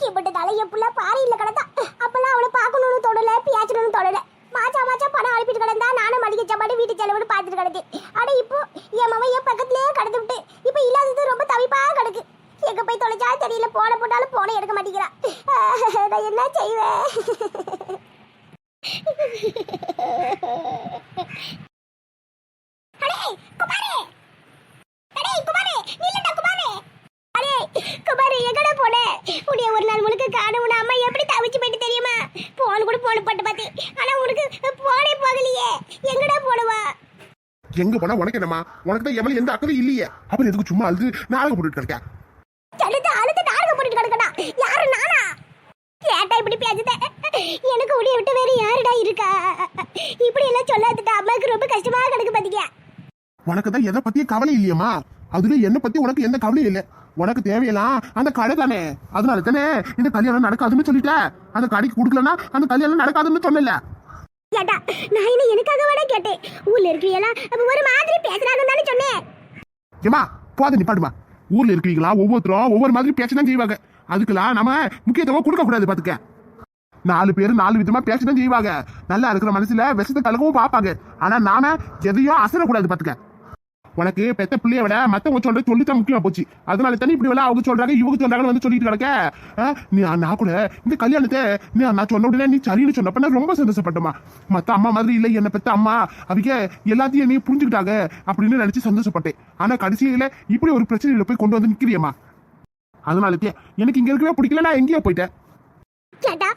இப்படி தலைய புள்ள பாறையில் கிடந்தா அப்பெல்லாம் அவளை பார்க்கணும்னு தொடல பியாச்சணும்னு தொடல மாச்சா மாச்சா பணம் அனுப்பிட்டு கிடந்தா நானும் மளிகை சாப்பாடு வீட்டு செலவுன்னு பார்த்துட்டு கிடந்தேன் ஆனா இப்போ என் மவன் என் பக்கத்துலயே கடந்து விட்டு இப்போ இல்லாதது ரொம்ப தவிப்பா கிடக்கு. எங்க போய் தொலைச்சா தெரியல போன போட்டாலும் போன எடுக்க மாட்டேங்கிறா. நான் என்ன செய்வேன்? அடே குமாரே! அடே குமாரே நில்லடா குமாரே எங்கடா போன? உடைய ஒரு நாள் முழுக்க காணும் அம்மா எப்படி தவிச்சு போயிட்டு தெரியுமா? போன் கூட போன போட்டு பாத்தி ஆனா உனக்கு போனே போகலையே. எங்கடா போனவா? எங்க போனா உனக்கு என்னமா உனக்கு தான் எவ்வளவு எந்த அக்கறையும் இல்லையே. அப்புறம் எதுக்கு சும்மா அழுது நாடகம் போட்டுட்டு இருக்க அழுது அழுது நாடகம் போட்டுட்டு கிடக்கடா. யாரு நானா? கேட்டா இப்படி பேசுத. எனக்கு உடைய விட்டு வேற யாருடா இருக்கா? இப்படி எல்லாம் சொல்லாதுடா. அம்மாக்கு ரொம்ப கஷ்டமா கிடக்கு பாத்தீங்க உனக்கு தான் எதை பத்தியும் கவலை இல்லையம்மா. அதுல என்ன பத்தி உனக்கு எந்த கவலையும் இல்லை. உனக்கு தேவையெல்லாம் அந்த கடை தானே. அதனால தானே இந்த கல்யாணம் நடக்காதுன்னு சொல்லிட்ட. அந்த கடைக்கு கொடுக்கலன்னா அந்த கல்யாணம் நடக்காதுன்னு சொல்லல நான் என்ன எனக்காக வேணா கேட்டேன்? ஊர்ல இருக்கிறீங்களா அப்ப ஒரு மாதிரி பேசுறாங்கன்னு தானே சொன்னேன். ஏமா போத நிப்பாட்டுமா. ஊர்ல இருக்கிறீங்களா? ஒவ்வொருத்தரும் ஒவ்வொரு மாதிரி பேசதான் செய்வாங்க. அதுக்கெல்லாம் நம்ம முக்கியத்துவம் கொடுக்க கூடாது பாத்துக்க. நாலு பேர் நாலு விதமா பேசதான் செய்வாங்க. நல்லா இருக்கிற மனசுல விஷத்தை கலக்கவும் பார்ப்பாங்க. ஆனா நாம எதையும் அசரக்கூடாது பாத்துக்க. உனக்கு பெத்த பிள்ளைய விட மத்தவங்க சொல்றது சொல்லித்தான் முக்கியமா போச்சு. அதனால தானே இப்படி வேலை அவங்க சொல்றாங்க இவங்க சொல்றாங்கன்னு வந்து சொல்லிட்டு கிடக்க? நீ நான் கூட இந்த கல்யாணத்தை நீ நான் சொன்ன உடனே நீ சரின்னு சொன்னப்ப நான் ரொம்ப சந்தோஷப்பட்டமா மத்த அம்மா மாதிரி இல்லை என்ன பெத்த அம்மா. அவங்க எல்லாத்தையும் நீ புரிஞ்சுக்கிட்டாங்க அப்படின்னு நினைச்சு சந்தோஷப்பட்டேன். ஆனா கடைசியில இப்படி ஒரு பிரச்சனையில போய் கொண்டு வந்து நிக்கிறியம்மா. அதனால எனக்கு இங்க இருக்கவே பிடிக்கல நான் எங்கேயோ போயிட்டேன். கேட்டா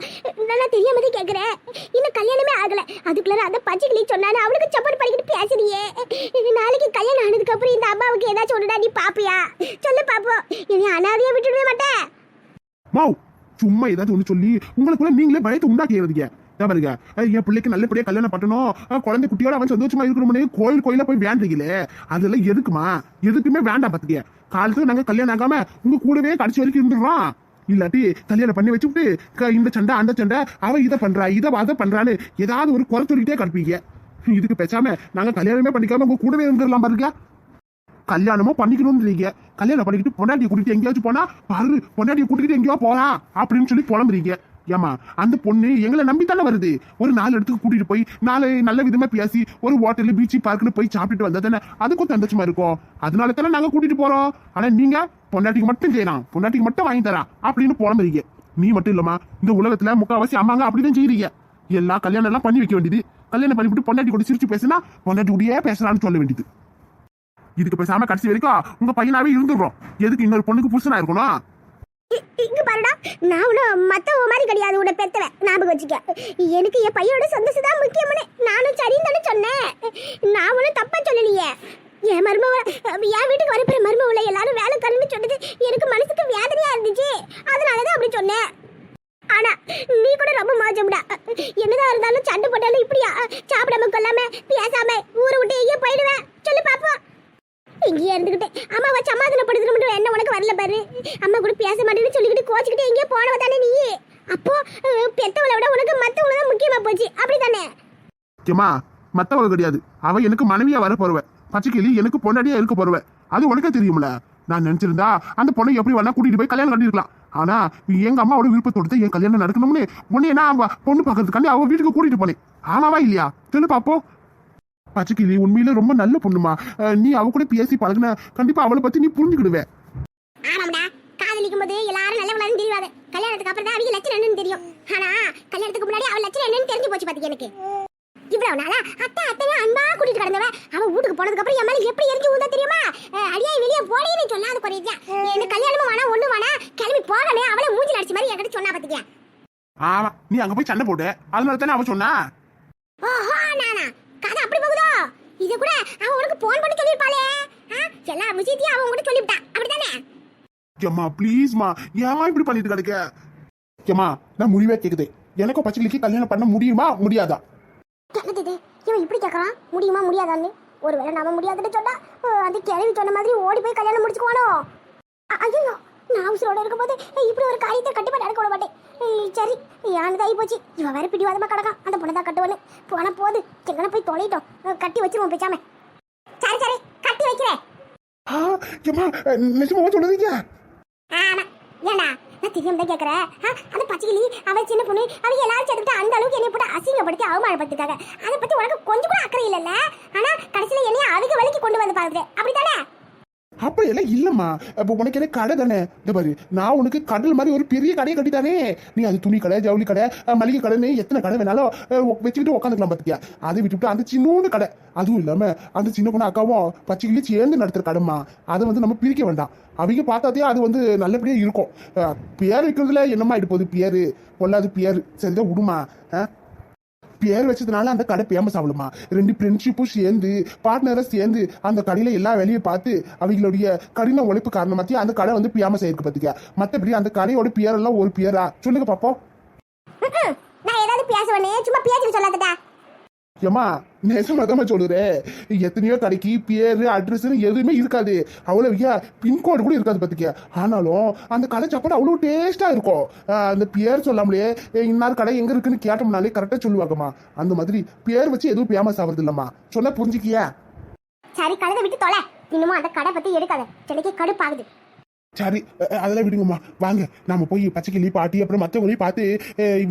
நான் தெரியாமதே கேக்குறேன் இன்னும் கல்யாணமே ஆகல. அதுக்குள்ள அந்த பச்சைக்கிளி சொன்னானே அவனுக்கு சப்போர்ட் பண்ணிக்கிட்டு பேசுறியே. நாளைக்கு கல்யாணம் ஆனதுக்கு அப்புறம் இந்த அம்மாவுக்கு ஏதாச்சும் ஒண்ணுடா நீ பாப்பியா? சொல்லு பாப்போம் இனி அனாதையா விட்டுடவே மாட்டேன் மாவ் சும்மா ஏதாச்சும் ஒன்று சொல்லி உங்களுக்குள்ள நீங்களே பயத்தை உண்டாக்கிறதுங்க பாருங்க என் பிள்ளைக்கு நல்லபடியா கல்யாணம் பண்ணணும். குழந்தை குட்டியோட அவன் சந்தோஷமா இருக்கணும்னு கோயில் கோயில போய் வேண்டீங்களே அதெல்லாம் எதுக்குமா? எதுக்குமே வேண்டாம் பாத்துக்க. காலத்துல நாங்க கல்யாணம் ஆகாம உங்க கூடவே கடைசி வரைக்கும் இருந்துடுறோம். இல்லாட்டி கல்யாணம் பண்ணி வச்சுட்டு க- இந்த சண்டை அந்த சண்டை அவ இதை பண்றா இதை அதை பண்றான்னு ஏதாவது ஒரு குறை சொல்லிட்டே கற்பீங்க இதுக்கு பேசாம நாங்க கல்யாணமே பண்ணிக்காம உங்க கூடவே இருந்துடலாம் பாருங்க. கல்யாணமும் பண்ணிக்கணும்ன்றீங்க கல்யாணம் பண்ணிக்கிட்டு பொண்டாட்டியை கூட்டிட்டு எங்கேயாச்சும் போனா பாரு பொண்டாட்டியை கூட்டிட்டு எங்கேயோ போலாம் அப்படின்னு சொல்லி புலம்புறீங்க. ஏமா அந்த பொண்ணு எங்களை நம்பி தானே வருது. ஒரு நாலு இடத்துக்கு கூட்டிட்டு போய் நாலு நல்ல விதமா பேசி ஒரு ஹோட்டலு பீச்சு பார்க்குன்னு போய் சாப்பிட்டுட்டு வந்தா தானே? அதுக்கும் தந்தச்சமா இருக்கும். அதனால தானே நாங்க கூட்டிட்டு போறோம். ஆனா நீங்க பொண்டாட்டிக்கு மட்டும் செய்யலாம். பொண்டாட்டிக்கு மட்டும் வாங்கி தரா. அப்படின்னு புலம்புறீங்க. நீ மட்டும் இல்லமா இந்த உலகத்துல முக்கால்வாசி அம்மாங்க அப்படிதான் செய்யறீங்க எல்லாம் கல்யாணம் எல்லாம் பண்ணி வைக்க வேண்டியது. கல்யாணம் பண்ணிவிட்டு பொண்டாட்டி கூட சிரிச்சு பேசினா பொண்டாட்டி கூடயே பேசலாம்னு சொல்ல வேண்டியது. இதுக்கு பேசாம கடைசி வரைக்கும் உங்க பையனாவே இருந்துடுறோம். எதுக்கு இன்னொரு பொண்ணுக்கு புருஷனா இருக்கணும்? இங்க பாருடா நான் ஒன்றும் மத்தவ மாதிரி கிடையாது உன பெத்தவன் ஞாபகம் வச்சுக்க. எனக்கு என் பையனோட சந்தோஷம் தான் முக்கியம்னு நானும் சரின்னு தானே சொன்னேன். நான் ஒன்றும் தப்பா சொல்லலையே. என் மருமவ என் வீட்டுக்கு வரப்போற மருமவளை எல்லாரும் வேலை கருன்னு சொன்னது எனக்கு மனசுக்கு வேதனையா இருந்துச்சு. அதனால தான் அப்படி சொன்னேன். ஆனா நீ கூட ரொம்ப மோசம்டா என்னதான் இருந்தாலும் சண்டை போட்டாலும் இப்படியா சாப்பிடாம கொள்ளாம பேசாம ஊரை விட்டு எங்கேயும் போயிடுவேன். இருந்துகிட்டு அம்மாவை சமாதானப்படுத்தணும் மட்டும் என்ன உனக்கு வரல பாரு. அம்மா கூட பேச மாட்டேன்னு சொல்லிக்கிட்டு கோச்சிக்கிட்டு எங்கேயோ போனவ தானே நீ. அப்போ பெத்தவளை விட உனக்கு மத்தவங்க தான் முக்கியமா போச்சு. அப்படிதானே முக்கியமா மத்தவங்க கிடையாது. அவ எனக்கு மனைவியா வர போறவ. பச்சைக்கிளி எனக்கு பொண்டாட்டியா இருக்க போறவ. அது உனக்கே தெரியும்ல. நான் நினைச்சிருந்தா அந்த பொண்ணை எப்படி வேணா கூட்டிட்டு போய் கல்யாணம் கட்டிருக்கலாம் ஆனா எங்க அம்மாவோட விருப்பத்தோடு என் கல்யாணம் நடக்கணும்னு உன்னை நான் அவ பொண்ணு பாக்குறதுக்காண்டி அவ வீட்டுக்கு கூட்டிட்டு போனேன். ஆமாவா இல்லையா? சொல்லு பாப்போம். பச்சைக்கிளி உண்மையில ரொம்ப நல்ல பொண்ணுமா. நீ அவ கூட பேசி பழகுன கண்டிப்பா அவளை பத்தி நீ புரிஞ்சுக்கிடுவ. ஆமாம்டா. காதலிக்கும் போது எல்லாரும் நல்லவங்களான்னு தெரியாது கல்யாணத்துக்கு அப்புறம் தான் அவங்க லட்சணம் என்னன்னு தெரியும். ஆனா கல்யாணத்துக்கு முன்னாடி அவள் லட்சணம் என்னன்னு தெரிஞ்சு போச்சு பாத்தீங்க எனக்கு? இவ்வளவு நாளா அத்தை அத்தையா அன்பா கூட்டிட்டு கிடந்தவ அவ வீட்டுக்கு போனதுக்கு அப்புறம் என் மேல எப்படி எரிஞ்சு ஊதா தெரியுமா? அடியே வெளியே போடின்னு சொல்லாத குறையா. இந்த கல்யாணமும் வேணா ஒண்ணு வேணா கிளம்பி போகவே அவளை மூஞ்சி நடிச்ச மாதிரி என்கிட்ட சொன்னா பாத்தீங்க ஆமா நீ அங்க போய் சண்டை போட்டு அதனால தானே அவ சொன்னா? ஓஹோ நானா கதை அப்படி போகுதோ இது கூட அவன் உனக்கு போன் பண்ணி சொல்லிருப்பாளே எல்லா விஷயத்தையும் அவன் கூட சொல்லிவிட்டான் அப்படிதானே ஏம்மா ப்ளீஸ்மா ஏன் இப்படி பண்ணிட்டு கிடக்க ஏம்மா நான் முடிவே கேக்குது. எனக்கும் பச்சைக்கிளிக்கு கல்யாணம் பண்ண முடியுமா? முடியாதா? என்னது இவன் இப்படி கேட்கறான் முடியுமா முடியாதான்னு? ஒருவேளை நாம முடியாதுன்னு சொன்னா அந்த கிழவி சொன்ன மாதிரி ஓடி போய் கல்யாணம் முடிச்சுக்குவானோ? ஐயோ! நான் உசுரோட இருக்கும்போது இப்படி ஒரு காரியத்தை கண்டிப்பா நடக்க விட மாட்டேன். சரி யானது ஆகி போச்சு. இவன் வேற பிடிவாதமா கிடக்கான் அந்த பொண்ணை தான் கட்டுவானு போன போது. எங்கன போய் தொலைட்டோம். கட்டி வச்சிருவோம் பேசாம. சரி சரி கட்டி வைக்கிறேன். நிஜமாவா சொல்லுறீங்க ஆமா. ஏண்டா? நான் தெரியாம தான் கேக்குறேன் ஆ, அந்த பச்சைக்கிளி அவ சின்ன பொண்ணு அவங்க எல்லாரும் சேர்த்துட்டு அந்த அளவுக்கு என்னை போட்டு அசிங்கப்படுத்தி அவமானப்படுத்திட்டாங்க அதை பத்தி உனக்கு கொஞ்சம் கூட அக்கறை இல்லைல்ல? ஆனா கடைசியில என்னைய அவங்க வழிக்கு கொண்டு வந்து பாருது அப்படித்தானே? அப்படி எல்லாம் இல்லம்மா உனக்கு என்ன கடை தானே? இந்த பாரு நான் உனக்கு கடல் மாதிரி ஒரு பெரிய கடையை கட்டித்தானே? நீ அது துணி கடை ஜவுளி கடை மளிகை கடைன்னு எத்தனை கடை வேணாலும் வச்சுக்கிட்டு உட்காந்துக்கலாம் பார்த்தியா அதை விட்டுவிட்டு அந்த சின்னோண்டு கடை. அதுவும் இல்லாம அந்த சின்ன பொண்ணு அக்காவும் பச்சைக்கிளி சேர்ந்து நடத்துற கடைமா அதை வந்து நம்ம பிரிக்க வேண்டாம். அவங்க பார்த்தாதே அது வந்து நல்லபடியாக இருக்கும். பேர் வைக்கிறதுல என்னம்மா இடுப்போது போகுது? பொல்லாது பேர். சரிதான் விடுமா. ஆ பேர் வச்சதுனால அந்த கடை ஃபேமஸ் ஆகலுமா? ரெண்டு ஃப்ரெண்ட்ஷிப்பும் சேர்ந்து பார்ட்னரை சேர்ந்து அந்த கடையில எல்லா வேலையும் பார்த்து அவங்களுடைய கடின உழைப்பு காரணமாத்தி அந்த கடை வந்து ஃபேமஸ் ஆயிருக்கு பாத்துக்க. மத்தபடி அந்த கடையோட பேரெல்லாம் ஒரு பேரா? சொல்லுங்க பாப்போம். நான் ஏதாவது பேசுவேனே சும்மா பேச்சுக்கு சொல்லாதடா. ஏமா நெசமாதாம சொல்லுறேன் எத்தனையோ கடைக்கு பேரு அட்ரஸ்னு எதுவுமே இருக்காது. அவ்வளவு பின்கோடு கூட இருக்காது பாத்துக்க. ஆனாலும் அந்த கடை சாப்பாடு அவ்வளவு டேஸ்டா இருக்கும். அந்த பேர் சொல்லாமலே இன்னார் கடை எங்க இருக்குன்னு கேட்டோம்னாலே கரெக்டா சொல்லுவாங்கம்மா. அந்த மாதிரி பேர் வச்சு எதுவும் ஃபேமஸ் ஆகுறது இல்லம்மா. சொன்னா புரிஞ்சுக்கியா? சரி கழுதை விட்டு தொலை. இன்னமும் அந்த கடை பத்தி எடுக்காத. சிலைக்கு கடுப்பாகுது. சரி அதெல்லாம் விடுங்கம்மா. வாங்க நாம போய் பச்சைக்கிளி பாட்டி அப்புறம் மற்றவங்களையும் பார்த்து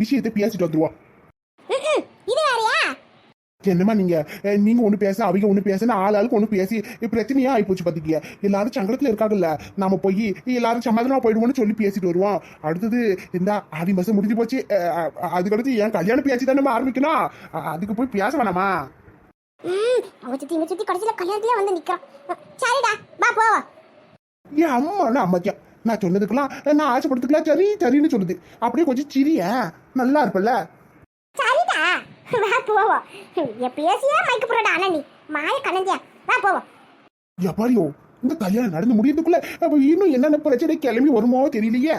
விஷயத்தை பேசிட்டு வேறயா என்னம்மா நீங்க? நீங்க ஒண்ணு பேச அவங்க ஒண்ணு பேச ஆள் ஆளுக்கு ஒண்ணு பேசி பிரச்சனையா ஆயிப்போச்சு பாத்துக்கிய எல்லாரும் சங்கடத்துல இருக்காங்கல்ல நாம போய் எல்லாரும் சமாதானமா போயிடுவோம்னு சொல்லி பேசிட்டு வருவோம். அடுத்தது இந்த ஆடி மாசம் முடிஞ்சு போச்சு அதுக்கடுத்து என் கல்யாண பேச்சு தானே ஆரம்பிக்கணும்? அதுக்கு போய் பேச வேணாமா? ம் அவங்க சுத்தி இங்க சுத்தி கடைசியில கல்யாணத்திலே வந்து நிக்கிறான். சரிடா வா போ. என் அம்மா அம்மாக்கியா. நான் சொன்னதுக்கெல்லாம் நான் ஆசைப்படுத்துக்கலாம் சரி சரின்னு சொல்லுது. அப்படியே கொஞ்சம் சிரிய. நல்லா இருப்பல்ல? வா போவோம் என் பேசியா மைக்க போறடா அண்ணா நீ. மாய கணந்தியா வா போவோம் எப்பாடியோ இந்த கல்யாணம் நடந்து முடியறதுக்குள்ள இன்னும் என்னென்ன பிரச்சனை கிளம்பி வருமோ தெரியலையே.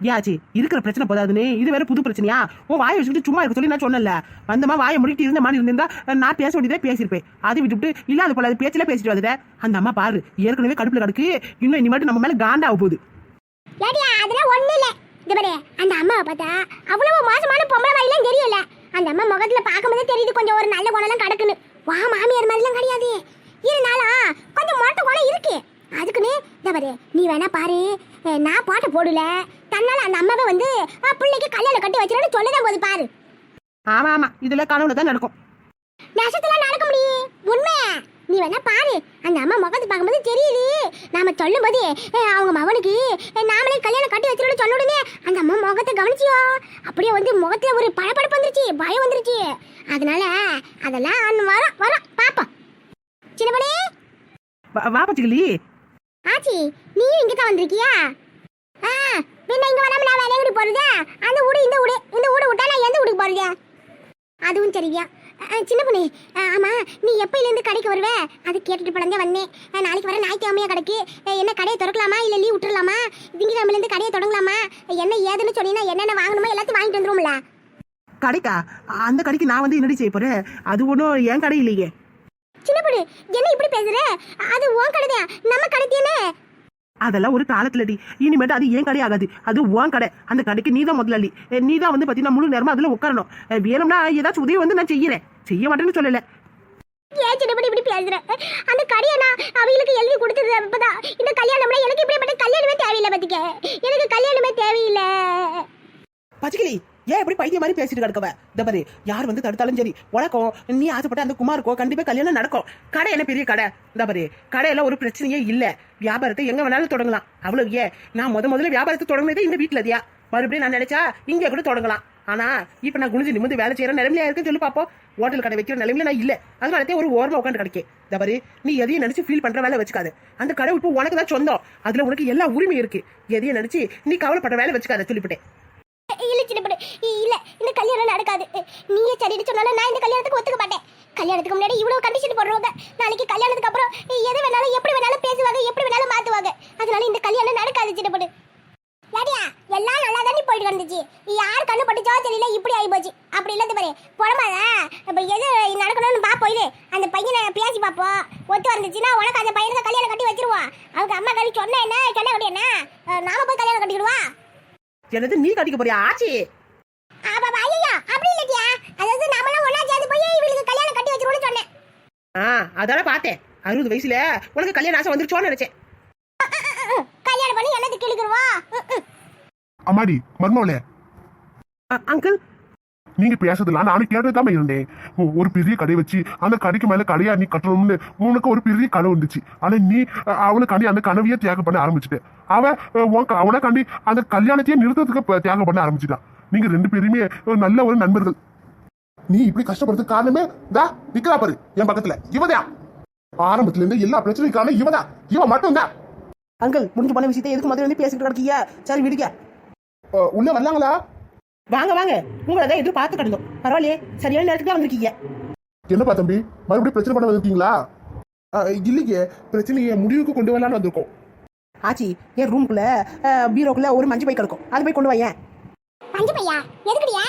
ஏச்சு இருக்கிற பிரச்சனை போதாதுன்னு இது வேற புது பிரச்சனையா? உன் வாயை வச்சுக்கிட்டு சும்மா இருக்க சொல்லி நான் சொன்னல வந்தமா வாயை முடிட்டு இருந்த மாதிரி இருந்திருந்தா நான் பேச வேண்டியதே பேசியிருப்பேன். அதை விட்டுவிட்டு இல்லாத போல அது பேச்சில பேசிட்டு வந்துட்டேன் அந்த அம்மா பாரு ஏற்கனவே கடுப்புல கிடக்கு. இன்னும் இனிமேட்டு நம்ம மேல காண்டாக போகுது. அதெல்லாம் ஒண்ணு இல்ல. இந்த பாரு அந்த அம்மாவை பார்த்தா அவ்வளவு மோசமான பொம்பளை வாயிலாம் தெரியல. அந்த அம்மா முகத்துல பார்க்கும்போதே தெரியுது கொஞ்சம் ஒரு நல்ல குணம்லாம் கிடக்குன்னு. வா மாமியார் மாதிரிலாம் கிடையாது. இருந்தாலும் கொஞ்சம் மொட்டை குணம் இருக்கு. அதுக்குன்னு இந்த பாரு நீ வேணா பாரு நான் பாட்டை போடல. தன்னால அந்த அம்மாவை வந்து பிள்ளைக்கு கல்யாணம் கட்டி வச்சிருன்னு சொல்லதான் போது பாரு. ஆமா ஆமா இதுல கனவுல தான் நடக்கும். நெசத்துல நடக்க முடியும். உண்மை நீ வேணா பாரு. அந்த அம்மா முகத்தை பார்க்கும்போது தெரியுது நாம சொல்லும் போது அவங்க மகனுக்கு நாமளே கல்யாணம் கட்டி வச்சிருன்னு சொன்ன உடனே அந்த அம்மா முகத்தை கவனிச்சியோ? அப்படியே வந்து முகத்துல ஒரு பளபளப்பு வந்துருச்சு பயம் வந்துருச்சு. அதனால அதெல்லாம் வரோம் வரோம் பாப்போம் சின்னமணி வா- பச்சுக்கலி ஆச்சி நீயும் இங்க தான் வந்திருக்கியா? ஆ பின்ன இங்க வராம நான் எங்கடி போறது? அந்த வீடு இந்த வீடு இந்த வீடு விட்டா நான் எந்த வீட்டுக்கு போறது? அதுவும் சரியா. சின்ன பொண்ணு. அஹ், ஆமா நீ எப்பயில இருந்து கடைக்கு வருவ? அது கேட்டுட்டு படந்தே வந்தேன். நாளைக்கு வர ஞாயிற்றுக்கிழமையா கடைக்கு. என்ன கடையை திறக்கலாமா? இல்ல லீவ் விட்டுறலாமா? திங்கக்கிழமையில இருந்து கடையை தொடங்கலாமா? என்ன ஏதுன்னு சொன்னீங்கன்னா என்னென்ன வாங்கணுமோ எல்லாத்தையும் வாங்கிட்டு வந்துருவோம்ல. கடைக்கா? அந்த கடைக்கு நான் வந்து என்னடி செய்ய போறேன் அது ஒன்றும் என் கடை இல்லையே. சின்ன பொண்ணு என்ன இப்படி பேசுற? அது உன் கடை தான் நம்ம கடை தானே? அதெல்லாம் ஒரு காலத்துலடி. இனிமேட்டு அது ஏன் கடை ஆகாது? அது உன் கடை. அந்த கடைக்கு நீ தான் முதலாளி. நீ தான் வந்து பார்த்தீங்கன்னா முழு நேரமா அதில் உட்காரணும். வேணும்னா ஏதாச்சும் உதவி வந்து நான் செய்யறேன். செய்ய மாட்டேன்னு சொல்லலை. ஏன் சின்னப்படி இப்படி பேசுற? அந்த கடையை நான் அவங்களுக்கு எழுதி கொடுத்தது அப்பதான். இந்த கல்யாணம்னா எனக்கு இப்படிப்பட்ட கல்யாணமே தேவையில்லை பத்திக்க. எனக்கு கல்யாணமே தேவையில்லை. பச்சிக்கிளி ஏன் இப்படி பைத்திய மாதிரி பேசிட்டு கிடக்கவ? இந்த யார் வந்து தடுத்தாலும் சரி உனக்கும் நீ ஆசைப்பட்ட அந்த குமாருக்கோ கண்டிப்பா கல்யாணம் நடக்கும். கடை என்ன பெரிய கடை? இந்த பாரு கடையில ஒரு பிரச்சனையே இல்ல. வியாபாரத்தை எங்க வேணாலும் தொடங்கலாம். அவ்வளவு ஏன்? நான் முத முதல்ல வியாபாரத்தை தொடங்கினதே இந்த வீட்டுல தியா மறுபடியும் நான் நினைச்சா இங்க கூட தொடங்கலாம். ஆனா இப்ப நான் குனிஞ்சு நிமிந்து வேலை செய்யற நிலைமையா இருக்குன்னு சொல்லி பாப்போம். ஹோட்டல் கடை வைக்கிற நிலைமையில நான் இல்ல. அதனாலதே ஒரு ஓரமா உட்காந்து கிடைக்கே. இந்த நீ எதையும் நினைச்சு ஃபீல் பண்ற வேலை வச்சுக்காது. அந்த கடை இப்போ உனக்கு தான் சொந்தம். அதுல உனக்கு எல்லா உரிமையும் இருக்கு. எதையும் நினைச்சு நீ கவலைப்படுற வேலை வச்சுக்காத சொல்லிவிட்டேன். இல்ல பொண்ணு. இல்ல இந்த கல்யாணம் நடக்காது. நீயே சரின்னு சொன்னாலும் நான் இந்த கல்யாணத்துக்கு ஒத்துக்க மாட்டேன். கல்யாணத்துக்கு முன்னாடி இவ்வளவு கண்டிஷன் போடுறவங்க நாளைக்கு கல்யாணத்துக்கு அப்புறம் எது வேணாலும் எப்படி வேணாலும் பேசுவாங்க எப்படி வேணாலும் மாத்துவாங்க. அதனால இந்த கல்யாணம் நடக்காது சின்ன யாரியா எல்லாம் நல்லா தானே போயிட்டு வந்துச்சு யார் கண்ணு பட்டுச்சோ தெரியல இப்படி ஆகி போச்சு. அப்படி இல்லாத பாரு. புறமாதா இப்ப எது நடக்கணும்னு பாப்போம் இது அந்த பையனை பேசி பாப்போம் ஒத்து வந்துச்சுன்னா உனக்கு அந்த பையனுக்கு கல்யாணம் கட்டி வச்சிருவோம். அவங்க அம்மா கறி சொன்ன என்ன சொன்ன கட்டி என்ன? நாம போய் கல்யாணம் கட்டிக்கிடுவா? எனது நீ கட்டிக்க போறியா? ஆச்சி! ஆமா ஐயா அப்படி இல்லையா அதாவது நம்மளாம் ஒண்ணா சேர்ந்து போய் இவளுக்கு கல்யாணம் கட்டி வச்சிருவோம்னு சொன்னேன். ஆ அதான பார்த்தேன். அறுபது வயசுல உனக்கு கல்யாணம் ஆசை வந்துருச்சோன்னு நினைச்சேன். கல்யாணம் பண்ணி என்னது கிழக்குருவா அம்மாடி மர்மோலே அங்கிள் நீங்க பேசுறதுலாம் நானும் கேட்டுதான் இருந்தேன். ஒரு பெரிய கடை வச்சு அந்த கடைக்கு மேல கடையா நீ கட்டணும்னு உனக்கு ஒரு பெரிய கனவு இருந்துச்சு ஆனா நீ அவனுக்காண்டி அந்த கனவையே தியாகம் பண்ண ஆரம்பிச்சுட்ட அவன் அவனைக்காண்டி அந்த கல்யாணத்தையே நிறுத்தத்துக்கு தியாகம் பண்ண ஆரம்பிச்சுட்டான் நீங்க ரெண்டு பேருமே நல்ல ஒரு நண்பர்கள். நீ இப்படி கஷ்டப்படுறதுக்கு காரணமே தா நிக்கிறா பாரு என் பக்கத்துல. இவதான் ஆரம்பத்துல இருந்து எல்லா பிரச்சனையும் காரணம் இவதான் இவன் மட்டும்தான் அங்கிள் முடிஞ்சு போன விஷயத்தை எதுக்கு முதல்ல வந்து பேசிட்டு கிடக்கீங்க? சரி விடுங்க. உள்ள வரலாங்களா? வாங்க வாங்க. உங்களை தான் எதிர்பார்த்து கிடந்தோம். பரவாயில்லையே. சரியான நேரத்துக்கு தான் வந்திருக்கீங்க. என்னப்பா தம்பி? மறுபடியும் பிரச்சனை பண்ண வந்திருக்கீங்களா? இல்லையே. பிரச்சனையை முடிவுக்கு கொண்டு வரலான்னு வந்திருக்கோம். ஆச்சி என் ரூம்குள்ள பீரோக்குள்ள ஒரு மஞ்சள் பை கிடக்கும். அதை போய் கொண்டு வாயேன் பஞ்சு பையா? எதுக்குடியா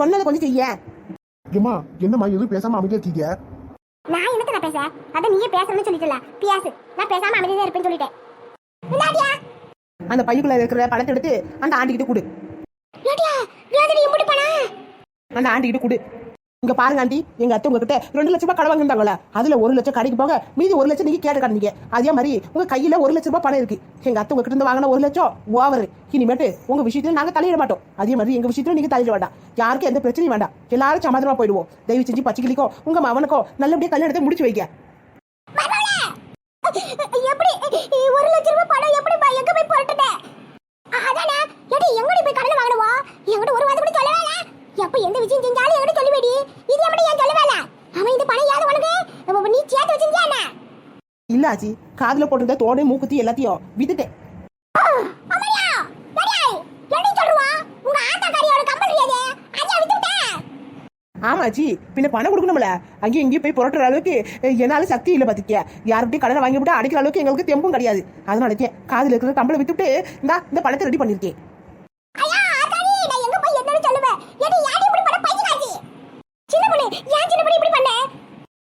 சொன்னதை கொஞ்சம் செய்ய. ஏமா என்னம்மா எதுவும் பேசாம அமைதியா இருக்கீங்க? நான் என்னத்த நான் பேச அத நீயே பேசணும்னு சொல்லிட்டல. பியாசு. நான் பேசாம அமைதியா இருப்பேன்னு சொல்லிட்டேன். அந்த பையுக்குள்ள இருக்கிற பணத்தை எடுத்து அந்த ஆண்டிக்கிட்ட கொடு. ஏடியா வேதனை இம்புட்டு அந்த ஆண்டிக்கிட்ட கொடு. இங்க பாருங்க ஆண்டி எங்க அத்தை உங்ககிட்ட ரெண்டு லட்சம் ரூபாய் கடன் வாங்கிருந்தாங்களா அதுல ஒரு லட்சம் கடைக்கு போக மீதி ஒரு லட்சம் நீங்க கேட்டு கடந்தீங்க அதே மாதிரி உங்க கையில ஒரு லட்சம் ரூபாய் பணம் இருக்கு. எங்க அத்தை உங்ககிட்ட இருந்து வாங்கின ஒரு லட்சம் ஓவர். இனிமேட்டு உங்க விஷயத்துல நாங்க தலையிட மாட்டோம். அதே மாதிரி எங்க விஷயத்துல நீங்க தலையிட வேண்டாம். யாருக்கும் எந்த பிரச்சனையும் வேண்டாம். எல்லாரும் சமாதானமா போயிடுவோம். தயவு செஞ்சு பச்சைக்கிளிக்கோ உங்க மவனுக்கோ நல்லபடியா கல்யாணத்தை முடிச்சு வைக்க எப்படி ஒரு லட்சம் ரூபாய் பணம் எப்படி பா- எங்க போய் புரட்டுட்ட அதானே ஏடி எங்கடி போய் கடன் வாங்கணுவா என்கிட்ட ஒரு வாரம் கூட சொல்லவே இல்ல எப்ப எந்த விஷயம் செஞ்சாலும் என்கிட்ட சொல்லுவேடி இது எப்படி ஏன் சொல்லவே இல்ல அவன் இந்த பணம் ஏது உனக்கு அப்ப நீ சேர்த்து வச்சிருந்தியா என்ன இல்ல ஆச்சி காதுல போட்டிருந்த தோடு மூக்குத்தி எல்லாத்தையும் வித்துட்டேன் ஆமாச்சி பின்ன பணம் கொடுக்கணும்ல. அங்கேயும் இங்கேயும் போய் புரட்டுற அளவுக்கு என்னால சக்தி இல்லை பாத்துக்க யார்கிட்டயும் கடனை வாங்கி விட்டு அடிக்கிற அளவுக்கு எங்களுக்கு தெம்பும் கிடையாது. அதனால காதுல இருக்கிற கம்பளை வித்துட்டு இந்தா இந்த பணத்தை ரெடி பண்ணிருக்கேன் ஐயா ஆத்தாடி நான் எங்க போய் என்னன்னு சொல்லுவேன் ஏடி யாடி இப்படி பண்ண பையனாச்சி சின்ன பொண்ணு ஏன் சின்ன பொண்ணு இப்படி பண்ண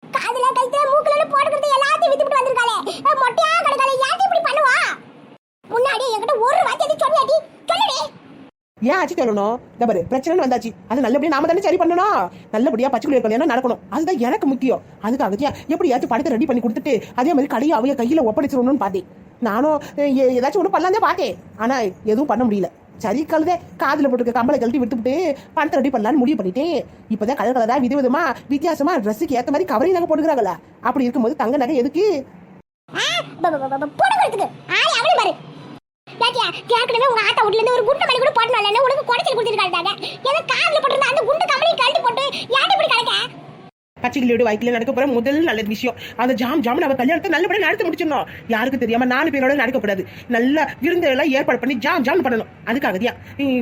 காதுல கைத்துல மூக்குல போட்டுக்கிறது எல்லாத்தையும் வித்துட்டு வந்திருக்காளே அஹ் மொட்டையா கிடக்காளே ஏன் இப்படி பண்ணுவா முன்னாடி என்கிட்ட ஒரு வார்த்தை எதுவும் சொன்னியாடி சொல்லுடி ஏன் ஆச்சு சொல்லணும்? இந்த பிரச்சனை வந்தாச்சு. அது நல்லபடியா நாம தானே சரி பண்ணணும். நல்லபடியா பச்சைக்குள்ள கல்யாணம் நடக்கணும். அதுதான் எனக்கு முக்கியம். அதுக்காக எப்படியாச்சும் படத்தை ரெடி பண்ணி கொடுத்துட்டு அதே மாதிரி கடையை அவைய கையில ஒப்படைச்சிடணும்னு பார்த்தேன். நானும் ஏதாச்சும் ஒன்று பண்ணலாம் தான் பார்த்தேன். ஆனா எதுவும் பண்ண முடியல. சரி கழுதே காதில் போட்டுருக்க கம்பளை கழட்டி விட்டுவிட்டு பணத்தை ரெடி பண்ணலான்னு முடிவு பண்ணிட்டேன். இப்போதான் கலர் கலராக வித விதமா வித்தியாசமா ட்ரெஸ்ஸுக்கு ஏற்ற மாதிரி கவரிங் நகை போட்டுக்கிறாங்களா அப்படி இருக்கும்போது தங்க நகை எதுக்கு? பாத்தியா கேக்கணுமே உங்க ஆத்தா வீட்ல இருந்து ஒரு குண்டு மணி கூட போடணும் உனக்கு குடைச்சல் கொடுத்துருக்காங்க ஏதோ காதுல போட்டிருந்தா அந்த குண்டு கம்பளி கழட்டி போட்டு ஏன் இப்படி கிடைக்க பச்சைக்கிளியோட வாய்க்கில நடக்க போற முதல் நல்ல விஷயம். அந்த ஜாம் ஜாம் நம்ம கல்யாணத்தை நல்லபடியாக நடத்தி முடிச்சிடணும். யாருக்கு தெரியாம நாலு பேரோட நடக்கக்கூடாது நல்லா விருந்தெல்லாம் ஏற்பாடு பண்ணி ஜாம் ஜாம் பண்ணணும். அதுக்காகதியா.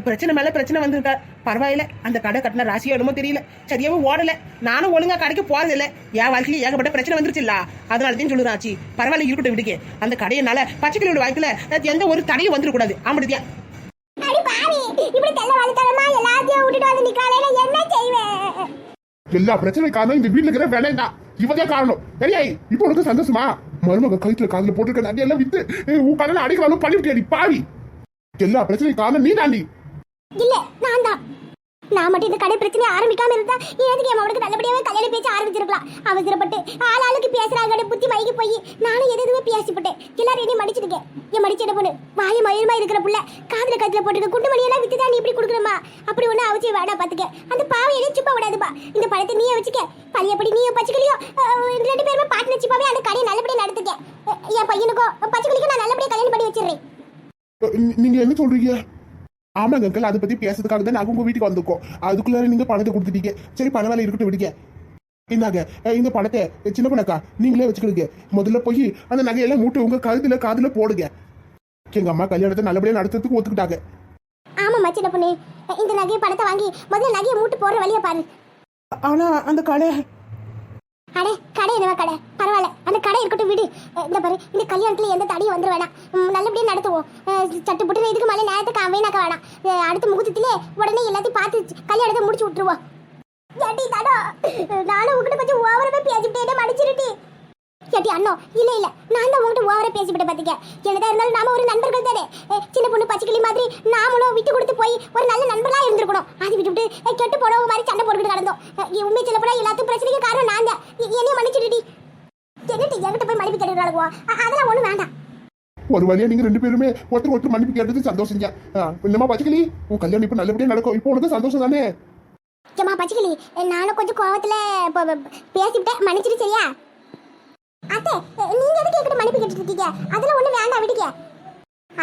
பிரச்சனை மேல பிரச்சனை வந்திருக்கா. பரவாயில்ல. அந்த கடை கட்டின ராசியோ என்னமோ தெரியல. சரியாவே ஓடல. நானும் ஒழுங்கா கடைக்கு போறது இல்ல என் வாழ்க்கையில ஏகப்பட்ட பிரச்சனை வந்துருச்சுல்ல. அதனாலதான் சொல்லுறேன் ஆச்சு பரவாயில்ல இருக்கட்டும் விடுக்கே அந்த கடையினால பச்சைக்கிளியோட வாழ்க்கையில எந்த ஒரு தடையும் வந்துடக்கூடாது ஆம்படியா அடி இப்படி தெல்ல வழித்தனமா எல்லாத்தையும் விட்டுட்டு வந்து நிக்காலே என்ன செய்வேன்? எல்லா பிரச்சனை காரணம் இந்த வீட்டுல இருக்கிற வேலை தான் இவதான் காரணம். சரியா? இப்போ உனக்கு சந்தோஷமா? மருமக கழுத்துல காதுல போட்டிருக்க நகை எல்லாம் வித்து உன் கடனை அடிக்கலாம் பண்ணிவிட்டியாடி பாவி? எல்லா பிரச்சனை காரணம் நீ தாண்டி இல்ல நான் தான் நான் மட்டும் இந்த கடை பிரச்சனை ஆரம்பிக்காம இருந்தா எனக்கு என் அவனுக்கு நல்லபடியாவே கல்யாண பேச்சு ஆரம்பிச்சிருக்கலாம்? அவசரப்பட்டு ஆள் ஆளுக்கு பேசுறாங்க புத்தி மைகி போய் நானும் எது எதுவுமே பேசிப்பட்டேன். எல்லாரும் என்னையும் மடிச்சிருக்கேன் என் மடிச்சிட பொண்ணு? வாய மயிரமா இருக்கிற புள்ள காதுல கத்துல போட்டு குண்டு மணி எல்லாம் வித்து நீ இப்படி கொடுக்குறமா அப்படி ஒண்ணு அவசியம் வேணா பாத்துக்க. அந்த பாவை எதையும் சுப்ப விடாதுப்பா. இந்த பழத்தை நீயே வச்சுக்க. பழையபடி நீயும் பச்சைக்கிளியோ ரெண்டு பேருமே பார்ட்னர்ஷிப்பாவே அந்த கடையை நல்லபடியா நடத்துக்க. என் பையனுக்கோ பச்சைக்கிளிக்கும் நான் நல்லபடியா கல்யாணம் பண்ணி வச்சிடுறேன். நீங்க என்ன சொல்றீங்க? ஆமாங்க அங்கிள் அதை பத்தி பேசுறதுக்காக தான் நாங்க உங்க வீட்டுக்கு வந்திருக்கோம். அதுக்குள்ளார நீங்க பணத்தை கொடுத்துட்டீங்க. சரி பண வேலை இருக்கட்டும் விடுங்க. இந்தாங்க அஹ், இந்த பணத்தை சின்ன பண்ணக்கா நீங்களே வச்சுக்கிடுங்க. முதல்ல போய் அந்த நகையெல்லாம் மூட்டை உங்க கழுத்துல காதுல போடுங்க. எங்க அம்மா கல்யாணத்தை நல்லபடியா நடத்துறதுக்கு ஒத்துக்கிட்டாங்க. ஆமாம்மா சின்ன பொண்ணு. இந்த நகையை பணத்தை வாங்கி முதல்ல நகையை மூட்டு போடுற வழியை பாரு. ஆனா அந்த கடை அடே கடை எதுவா கடை? பரவாயில்ல. அந்த கடை இருக்கட்டும் விடு. இந்த பாரு இந்த கல்யாணத்துல எந்த தடியும் வந்துட வேணாம். உம், நல்லபடியா நடத்துவோம். சட்டு புட்டு இதுக்கு மேலே நேரத்துக்கு அவைனாக்க வேணாம். அடுத்த முகூர்த்தத்திலே உடனே எல்லாத்தையும் பார்த்து கல்யாணத்தை முடிச்சு விட்டுருவோம். ஏட்டி தாடா நானும் உங்ககிட்ட கொஞ்சம் ஓவரவே பேசிட்டே மடிச்சிருட்டி ஏட்டி அண்ணோ இல்ல இல்ல. நான் தான் உங்ககிட்ட ஓவரா பேசிவிட்ட பாத்துக்க. என்னதா இருந்தாலும் நாம ஒரு நண்பர்கள் தானே. சின்ன பொண்ணு பச்சைக்கிளி மாதிரி நாமளும் விட்டு கொடுத்து போய் ஒரு நல்ல நண்பர்களா இருந்திருக்கணும். அது விட்டுவிட்டு அஹ் கெட்டு போனவங்க மாதிரி சண்டை போட்டுக்கிட்டு கிடந்தோம் அஹ் உண்மை சொல்ல போனா எல்லாத்துக்கும் பிரச்சனைக்கு காரணம் நான் தான். என்னையும் மன்னிச்சிடுடி. என்னட்டு என்கிட்ட போய் மன்னிப்பு கேட்டுக்கிறாளுவோ அதெல்லாம் ஒண்ணும் வேண்டாம். ஒரு வழியா நீங்க ரெண்டு பேருமே ஒருத்தர் ஒருத்தர் மன்னிப்பு கேட்டது சந்தோஷங்க ஆ, என்னம்மா பச்சைக்கிளி உன் கல்யாணம் இப்ப நல்லபடியா நடக்கும். இப்போ உனக்கு சந்தோஷம் தானே? ஏம்மா பச்சைக்கிளி நானும் கொஞ்சம் கோவத்துல ப- பேசிவிட்டேன். மன்னிச்சிடு சரியா? அத்தை நீங்க எதுக்கு என்கிட்ட மன்னிப்பு கேட்டுட்டு இருக்கீங்க? அதெல்லாம் ஒண்ணு வேண்டாம் விடுங்க.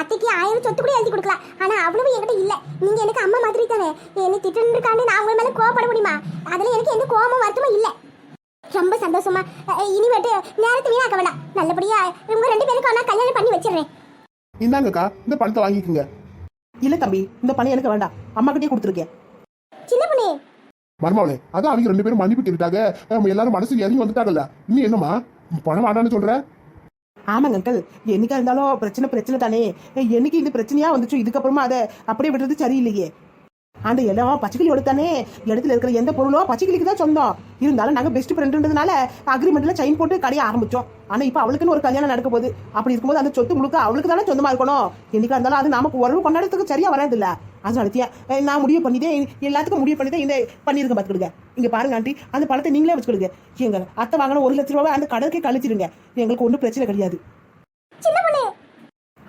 அத்தைக்கு ஆயிரம் சொத்து கூட எழுதி கொடுக்கலாம் ஆனா அவ்வளவு என்கிட்ட இல்ல. நீங்க எனக்கு அம்மா மாதிரி தானே? என்னை திட்டு இருக்காண்டு நான் உங்க மேல கோவப்பட முடியுமா? அதுல எனக்கு எந்த கோவமும் வருத்தமும் இல்ல. ரொம்ப சந்தோஷமா. இனிமேட்டு நேரத்தை வீணாக்க வேண்டாம் நல்லபடியா உங்க ரெண்டு பேருக்கும் நான் கல்யாணம் பண்ணி வச்சிடுறேன். இந்தாங்கக்கா இந்த பணத்தை வாங்கிக்கோங்க. இல்ல தம்பி இந்த பணம் எனக்கு வேண்டாம். அம்மா கிட்டே கொடுத்துருக்கேன். சின்ன பொண்ணு. மர்மாவளே அதான் அவங்க ரெண்டு பேரும் மன்னிப்பு கேட்டுட்டாங்க. நம்ம எல்லாரும் மனசு இறங்கி வந்துட்டாங்கல்ல. இன்னும் என்னம்மா? பணம் வேண்டாம்னு சொல்ற? ஆமாங்க அங்கிள் என்னைக்கா இருந்தாலும் பிரச்சனை பிரச்சனை தானே. என்னைக்கு இந்த பிரச்சனையா வந்துச்சு? இதுக்கப்புறமா அதை அப்படியே விடுறது சரியில்லையே. அந்த இடம் பச்சைக்கிளியோட தானே. இடத்துல இருக்கிற எந்த பொருளோ பச்சைக்கிளிக்கு தான் சொந்தம். இருந்தாலும் நாங்கள் பெஸ்ட் ஃப்ரெண்டுன்றதுனால அக்ரிமெண்ட்ல சைன் போட்டு கடையை ஆரம்பிச்சோம். ஆனால் இப்போ அவளுக்குன்னு ஒரு கல்யாணம் நடக்க போகுது. அப்படி இருக்கும்போது அந்த சொத்து முழுக்க அவளுக்கு தானே சொந்தமா இருக்கணும். என்னைக்கா இருந்தாலும் அது நமக்கு உறவு கொண்டாடத்துக்கு சரியா வராது இல்ல அதனாலத்தியா நான் முடிவு பண்ணிதே எல்லாத்துக்கும் முடிவு பண்ணி தான் இந்த பண்ணியிருக்கேன் பார்த்துக்கிடுங்க. இங்க பாருங்க ஆண்டி அந்த பணத்தை நீங்களே வச்சுக்கிடுங்க எங்க அத்தை வாங்கின ஒரு லட்ச ரூபாய் அந்த கடலுக்கே கழிச்சிருங்க. எங்களுக்கு ஒன்றும் பிரச்சனை கிடையாது.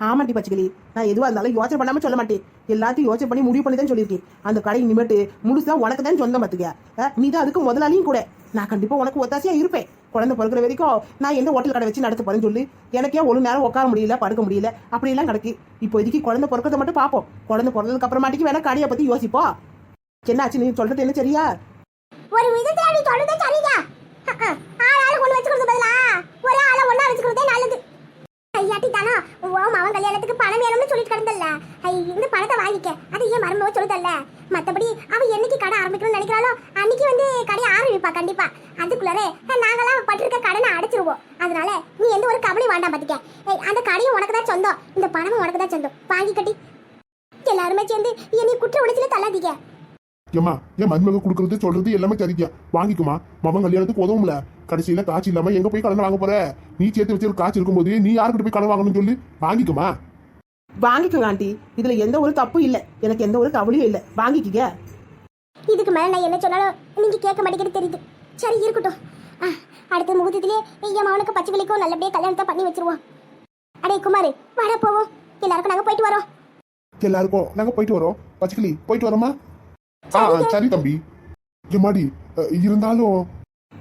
ஆமாண்டி பச்சைக்கிளி. நான் எதுவாக இருந்தாலும் யோசனை பண்ணாம சொல்ல மாட்டேன். எல்லாத்தையும் யோசனை பண்ணி முடிவு பண்ணி தான் சொல்லியிருக்கேன். அந்த கடை இனிமேட்டு முழுசா உனக்கு தான் சொந்தம் பார்த்துக்க. நீ தான் அதுக்கு முதலாளியும் கூட. நான் கண்டிப்பா உனக்கு ஒத்தாசையா இருப்பேன். குழந்தை பிறக்கிற வரைக்கும் நான் எந்த ஹோட்டல் கடை வச்சு நடத்த போறேன்னு சொல்லி. எனக்கே ஒரு நேரம் உட்கார முடியல படுக்க முடியல. அப்படியெல்லாம் கிடக்கு. இப்போதைக்கு குழந்தை பிறக்கிறத மட்டும் பார்ப்போம். குழந்தை பிறந்ததுக்கு அப்புறமாட்டிக்கு வேணா கடையை பத்தி யோசிப்போம். என்னாச்சு நீ சொல்றது என்ன சரியா? ஒரு விதத்துல தேடி தொழுதே சரியா ஆள் ஆளு கொண்டு வச்சுக்கிறது பதிலா ஒரே ஆளை ஒண்ணா வச்சுக்கிறதே நல்லது. ஐயாட்டி தானா ஓ அவன் கல்யாணத்துக்கு பணம் வேணும்னு சொல்லிட்டு கிடந்தல்ல. ஐ இந்த பணத்தை வாங்கிக்க. அது ஏன் மருமவ சொல்லுதல்ல. மற்றபடி அவன் என்னைக்கு கடை ஆரம்பிக்கணும்னு நினைக்கிறாளோ அன்னைக்கு வந்து கடையை ஆரம்பிப்பா கண்டிப்பா. அதுக்குள்ளே நாங்களாம் பட்டிருக்க கடனை அடைச்சிருவோம். அதனால நீ எந்த ஒரு கவலையும் வேண்டாம் பார்த்துக்க அந்த கடையும் உனக்கு தான் சொந்தம். இந்த பணமும் உனக்கு தான் சொந்தம். வாங்கி கட்டி எல்லாருமே சேர்ந்து என்னை குற்ற உணர்ச்சியில தள்ளாதீங்க. ஏம்மா என் மருமக கொடுக்கறது சொல்றது எல்லாமே சரிக்க வாங்கிக்குமா. மகன் கல்யாணத்துக்கு உதவும்ல. கடைசியில காசு இல்லாம எங்க போய் கடன் வாங்க போற? நீ சேர்த்து வச்சிருக்க காசு இருக்கும்போது நீ யாருக்கிட்ட போய் கடன் வாங்கணும்னு சொல்லி. வாங்கிக்குமா? வாங்கிக்கோங்க ஆண்டி. இதுல எந்த ஒரு தப்பும் இல்லை. எனக்கு எந்த ஒரு கவலையும் இல்லை. வாங்கிக்கிங்க. இதுக்கு மேல நான் என்ன சொன்னாலும் நீங்க கேட்க மாட்டேங்கிறது தெரியுது. சரி இருக்கட்டும். அடுத்த முகூர்த்தத்திலே என் மவனுக்கு பச்சை கிளிக்கும் நல்லபடியா கல்யாணத்தை பண்ணி வச்சிருவோம். அடே குமார் வாடா போவோம். எல்லாருக்கும் நாங்க போயிட்டு வரோம். எல்லாருக்கும் நாங்க போயிட்டு வரோம். பச்சைக்கிளி போயிட்டு வரோமா சரி தம்பி. எம்மாடி இருந்தாலும்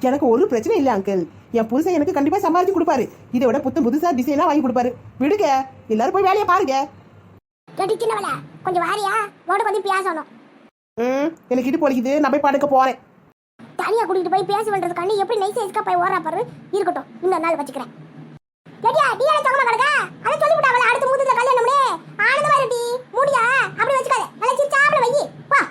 எனக்கு ஒரு பிரச்சனை இல்ல அங்கிள் என் புருஷன் எனக்கு கண்டிப்பா சம்பாதிச்சு கொடுப்பாரு. இதை விட புத்தம் புதுசா டிசைனா வாங்கி கொடுப்பாரு. விடுங்க. எல்லாரும் போய் வேலையை பாருங்க. கடிச்சினவள கொஞ்சம் வாரியா? ஓட கொஞ்சம் பேசணும். ம் எனக்கு இடுப்பு வலிக்குது. நான் போய் படுக்க போறேன். தனியா கூட்டிட்டு போய் பேச வேண்டியதுக்காண்டி எப்படி நைஸ் ஐஸ்கா போய் ஓடுறா பாரு. இருக்கட்டும். இந்த நாள் வச்சுக்கிறேன். ரெடியா டீயா சொங்கமா கிடக்க? அதை சொல்லி விட்டாங்களா அடுத்த மூத்துல கல்யாணம் ஆனந்தமா இருடி மூடியா? அப்படி வச்சுக்காத. நல்லா சிரிச்சா அப்படி வை. வா.